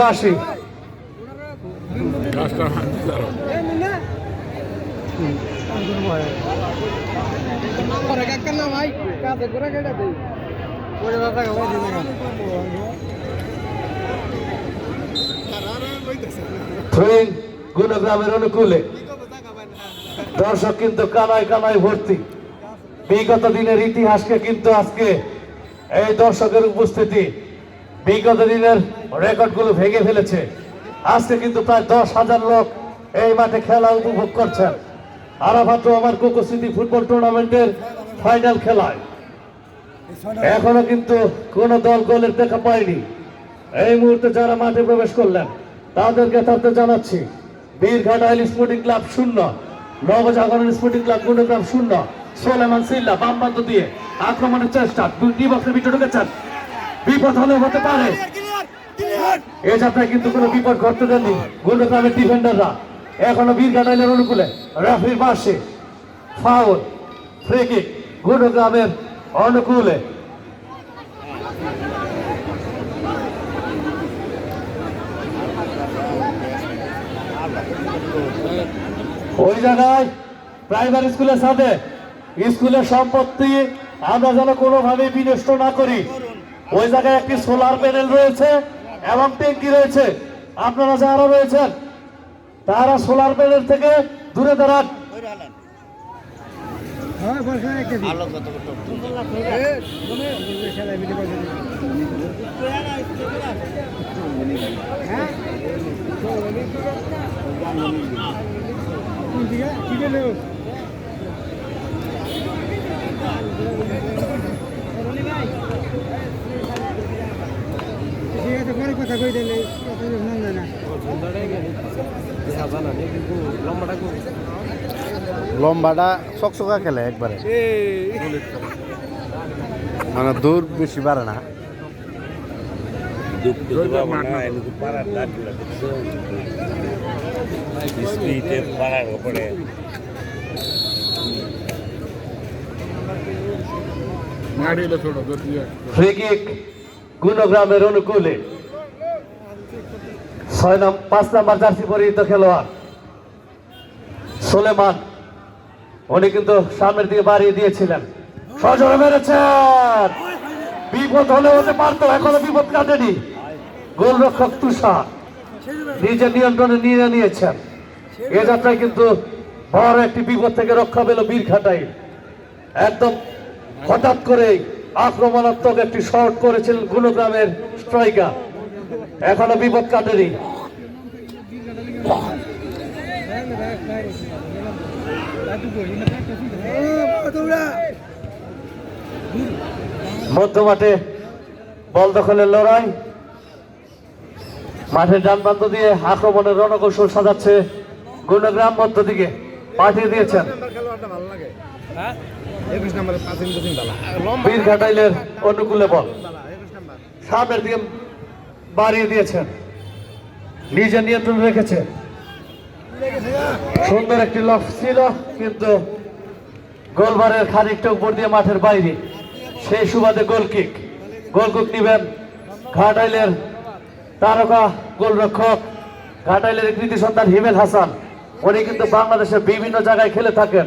বাসি অনুকূলে। দর্শক কিন্তু কানায় কানায় ভর্তি। বিগত দিনের ইতিহাসকে কিন্তু আজকে এই দর্শকের উপস্থিতি বিগত দিনের রেকর্ডগুলো ভেঙে ফেলেছে। আজকে কিন্তু প্রায় দশ হাজার লোক এই মাঠে খেলা উপভোগ করছেন। আরাফাত আমার কুকুস্মৃতি ফুটবল টুর্নামেন্টের ফাইনাল খেলায়। এখনও কিন্তু কোন দল গোলের দেখা পায়নি। এই মুহূর্তে যারা মাঠে প্রবেশ করলেন, তাদেরকে তাতে জানাচ্ছি। বীরঘাট আইল স্পোর্টিং ক্লাব শূন্য, নবজাগরণ স্পোর্টিং ক্লাব গুণগ্রাম শূন্য, সোলেমান সিল্লা বামবান্ত দিয়ে আক্রমণের চেষ্টা। দুই বক্সের ভিতরে ঢুকেছেন। বিপদ হলে হতে পারে। এ যাত্রায় কিন্তু কোনো বিপদ ঘটতে দেননি গুণগ্রামের ডিফেন্ডাররা এখনও বীরঘাট আইলের অনুকূলে। রেফারির পাশে ফাউল ফ্রি কিক অনুকূলে। ওই জায়গায় প্রাইমারি স্কুলের সাথে স্কুলের সম্পত্তি আমরা যেন কোনোভাবে বিনষ্ট না করি। ওই জায়গায় একটি সোলার প্যানেল রয়েছে এবং ট্যাঙ্কি রয়েছে। আপনারা যারা রয়েছেন, তারা সোলার প্যানেল থেকে দূরে দাঁড়ান। কথা কই দিলে কথা শুনুন না লম্বাটা চকচকা খেলে একবারে। মানে দূর বেশি বাড়ে না। পাড়ার গুণগ্রামের অনুকূলে। ছয় নাম, পাঁচ নাম্বার জার্সি পরিহিত খেলোয়াড়। সোলেমান, উনি কিন্তু সামনের দিকে বাড়িয়ে দিয়েছিলেন। সজোরে মেরেছেন। বিপদ হলে হতে পারতো, এখনও বিপদ কাটেনি। গোলরক্ষক তুষার নিজের নিয়ন্ত্রণে নিয়ে নিয়েছেন। এ যাত্রায় কিন্তু বড় একটি বিপদ থেকে রক্ষা পেল বীর খাটাই একদম হঠাৎ করে আক্রমণাত্মক একটি শট করেছিলেন গুণগ্রামের স্ট্রাইকার। এখনও বিপদ কাটেনি। মধ্যমাঠে বল দখলের লড়াই। মাঠের ডান প্রান্ত দিয়ে আক্রমণের রণকৌশল সাজাচ্ছে গুণগ্রাম মধ্য দিকে। পাঠিয়ে দিয়েছেন। একুশ নম্বরে পাঁচ ইঞ্চি বালা। বীর ঘাটাইলের অনুকূলে বল। সামনের দিকে বাড়িয়ে দিয়েছেন। নিজে নিয়ন্ত্রণ রেখেছে। সুন্দর একটি লফ ছিল কিন্তু গোলবারের খানিকটা উপর দিয়ে মাঠের বাইরে। সেই সুবাদে গোল কিক গোল কিক নিবেন ঘাটাইলের তারকা গোলরক্ষক। ঘাটাইলের কৃতি সন্তান হিমেল হাসান। উনি কিন্তু বাংলাদেশের বিভিন্ন জায়গায় খেলে থাকেন।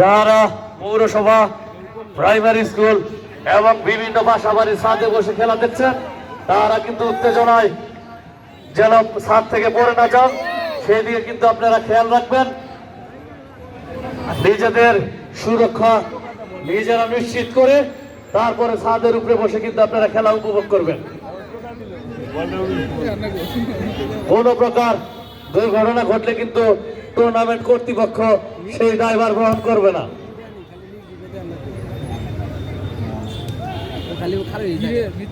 যারা পৌরসভা প্রাইমারি স্কুল এবং বিভিন্ন বাসা বাড়ির ছাদে বসে খেলা দেখছেন, তারা কিন্তু উত্তেজনায় যেন ছাদ থেকে পড়ে না যান সেই দিকে কিন্তু আপনারা খেয়াল রাখবেন। নিজেদের সুরক্ষা নিজেরা নিশ্চিত করে তারপরে ছাদের উপরে বসে কিন্তু আপনারা খেলা উপভোগ করবেন। কোন প্রকার দুর্ঘটনা ঘটলে কিন্তু টুর্নামেন্ট কর্তৃপক্ষ সেই ড্রাইভার গ্রহণ করবে না।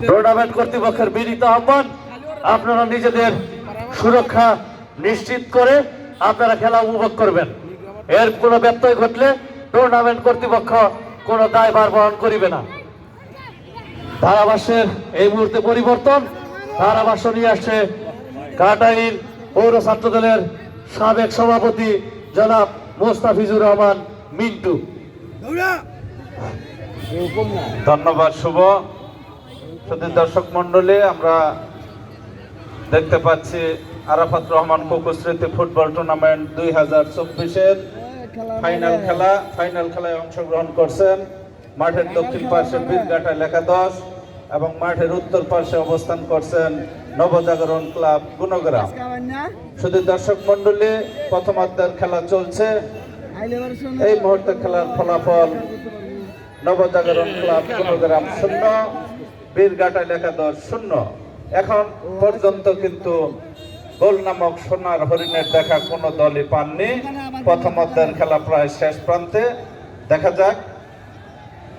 টুর্নামেন্ট কর্তৃপক্ষের বিনীত আহ্বান, আপনারা নিজেদের সুরক্ষা নিশ্চিত করে আপনারা খেলা উপভোগ করবেন। এর কোনো ব্যত্যয় ঘটলে টুর্নামেন্ট কর্তৃপক্ষ কোনো দায়ভার বহন করিবে না। ধারাভাষ্যের এই মুহূর্তে পরিবর্তন, ধারাভাষ্য নিয়ে আসছে কাটাইন পৌর ছাত্র দলের সাবেক সভাপতি জনাব মোস্তাফিজুর রহমান মিন্টু। ধন্যবাদ, শুভ। শুধু দর্শক মন্ডলী আমরা দেখতে পাচ্ছি আরাফাত রহমান কুকু স্মৃতি ফুটবল টুর্নামেন্ট দুই হাজার চব্বিশের ফাইনাল খেলা। ফাইনাল খেলায় অংশগ্রহণ করছেন মাঠের দক্ষিণ পাশে বীরঘাটা লেখাদশ এবং মাঠের উত্তর পাশে অবস্থান করছেন নবজাগরণ ক্লাব গুণগ্রাম। শুধু দর্শক মন্ডলী প্রথমার্ধের খেলা চলছে। এই মুহূর্তে খেলার ফলাফল নবজাগরণ ক্লাব গুণগ্রাম শূন্য, বীরঘাটা লেখাদশ শূন্য। এখন পর্যন্ত কিন্তু গোল নামক সোনার হরিণের দেখা কোনো দলই পাননি। প্রথম অধ্যায়ের খেলা প্রায় শেষ প্রান্তে। দেখা যাক,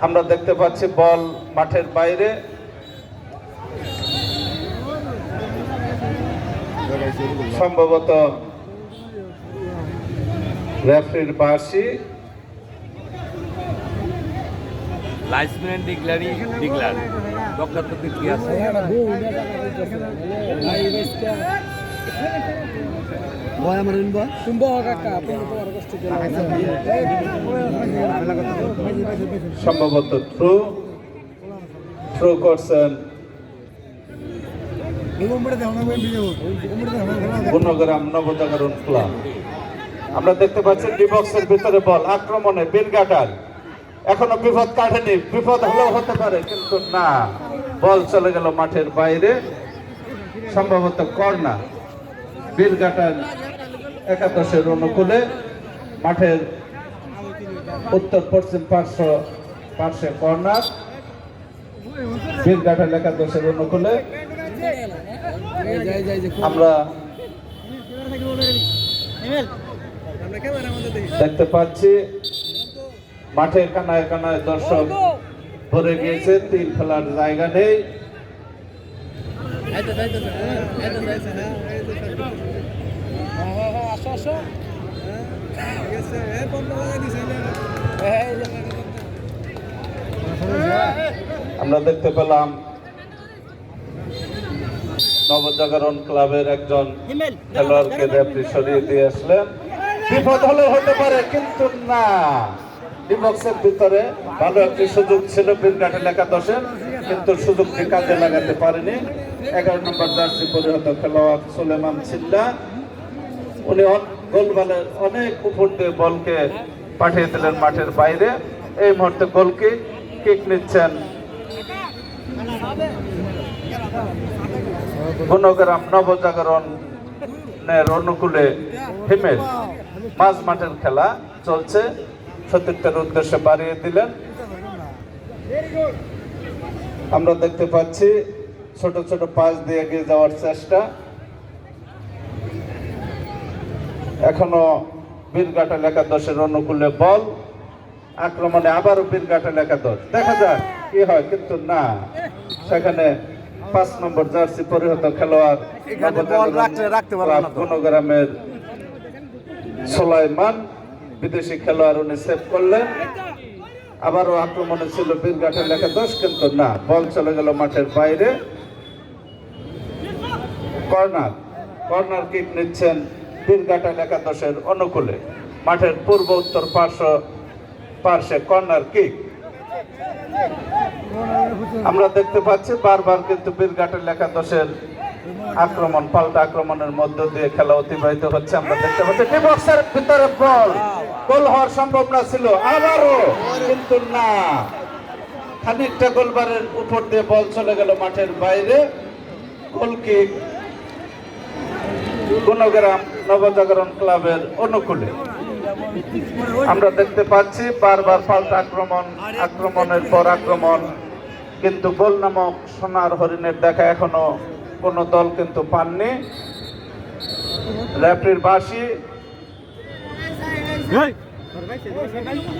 আমরা দেখতে পাচ্ছি বল মাঠের বাইরে। সম্ভবত রেফরির বাসি লাইসমেন্ট ডিক্লারি ডিক্লার দক্ষাত্মক কি আছে। ভয় আমার শুনব শুনব কাকা আপনি তোমার কষ্ট সম্ভবত থ্রু থ্রু করছেন আমরা দেখতে পাচ্ছি ডিবক্সের ভিতরে বল আক্রমণে বিল বীরগাটার এখনও বিপদ কাটেনি, বিপদ হলেও হতে পারে, কিন্তু না। বল চলে গেল মাঠের বাইরে, সম্ভবত কর্নার। বীরগাটার একাদশের অনুকূলে মাঠের উত্তর পশ্চিম পার্শ্ব পার্শ্বে কর্নার। বীরঘাটা একাদশের অনুকূলে আমরা দেখতে পাচ্ছি মাঠে কানায় কানায় দর্শক ভরে গিয়েছে, তিন খেলার জায়গা নেই। আমরা দেখতে পেলাম নবজাগরণ ক্লাবের একজন খেলোয়াড়কে রেফারি সরিয়ে দিয়ে আসলেন। বিপদ হলে হতে পারে কিন্তু না। ডিবক্সের ভিতরে ভালো একটি সুযোগ ছিল বীরঘাটে লেখা দশের কিন্তু সুযোগটি কাজে লাগাতে পারেনি। এগারো নম্বর জার্সি পরিহত খেলোয়াড় সুলেমান ছিল্লা উনি অন- গোলবালের অনেক উপর দিয়ে বলকে পাঠিয়ে দিলেন মাঠের বাইরে। এই মুহূর্তে গোলকি কিক নিচ্ছেন গুণগ্রাম নবজাগরণের অনুকূলে হিমেল। মাঝ মাঠের খেলা চলছে। সতীর্থের উদ্দেশ্যে বাড়িয়ে দিলেন। আমরা দেখতে পাচ্ছি ছোট ছোট পাশ দিয়ে এগিয়ে যাওয়ার চেষ্টা। এখনও বীরঘাটা একাদশের অনুকূলে বল। আক্রমণে আবারও বীরঘাটা একাদশ। দেখা যাক কি হয়, কিন্তু না। সেখানে পাঁচ নম্বর জার্সি পরিহত খেলোয়াড়। গুণগ্রামের সোলাইমান বিদেশি খেলোয়াড় উনি সেভ করলেন। আবারও আক্রমণে ছিল বীরঘাটের লেখা দশ কিন্তু না বল চলে গেল মাঠের বাইরে। কর্নার কর্নার কিক নিচ্ছেন বীরঘাটা একাদশের অনুকূলে। মাঠের পূর্ব উত্তর পার্শ্ব পার্শ্বে কর্নার কিক আমরা দেখতে পাচ্ছি বারবার কিন্তু বীরঘাটের একাদশের আক্রমণ, পাল্টা আক্রমণের মধ্য দিয়ে খেলা অতিবাহিত হচ্ছে। আমরা দেখতে পাচ্ছি ডিবক্সের ভিতরে বল। গোল হওয়ার সম্ভাবনা ছিল। আবারও কিন্তু না। খানিকটা গোলবারের উপর দিয়ে বল চলে গেল মাঠের বাইরে। গোল গুণগ্রাম নবজাগরণ ক্লাবের অনুকূলে। আমরা দেখতে পাচ্ছি বারবার পাল্টা আক্রমণ আক্রমণের পর আক্রমণ। কিন্তু গোল নামক সোনার হরিণের দেখা এখনও কোনো দল কিন্তু পাননি। রেফরির বাসি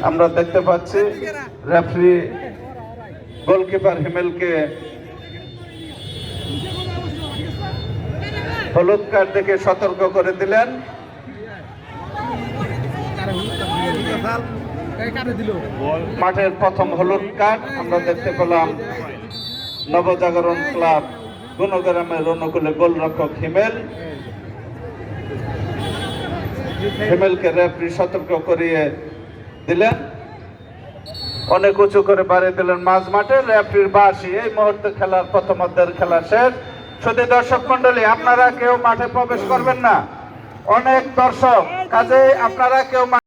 আমরা দেখতে পাচ্ছি রেফরি গোলকিপার হিমেলকে হলুদ কার্ড দেখে সতর্ক করে দিলেন। মাঠের প্রথম হলুদ কার্ড, আমরা দেখতে পেলাম নবজাগরণ ক্লাব গুণগ্রামের অনুকূলে গোলরক্ষক হিমেল। হিমেলকে রেফারি সতর্ক করিয়ে দিলেন। অনেক উঁচু করে বাড়িয়ে দিলেন মাঝ মাঠে। রেফারির বাসি এই মুহূর্তে খেলার প্রথমার্ধের খেলা শেষ। শুধু দর্শক মন্ডলী আপনারা কেউ মাঠে প্রবেশ করবেন না। অনেক দর্শক কাজে আপনারা কেউ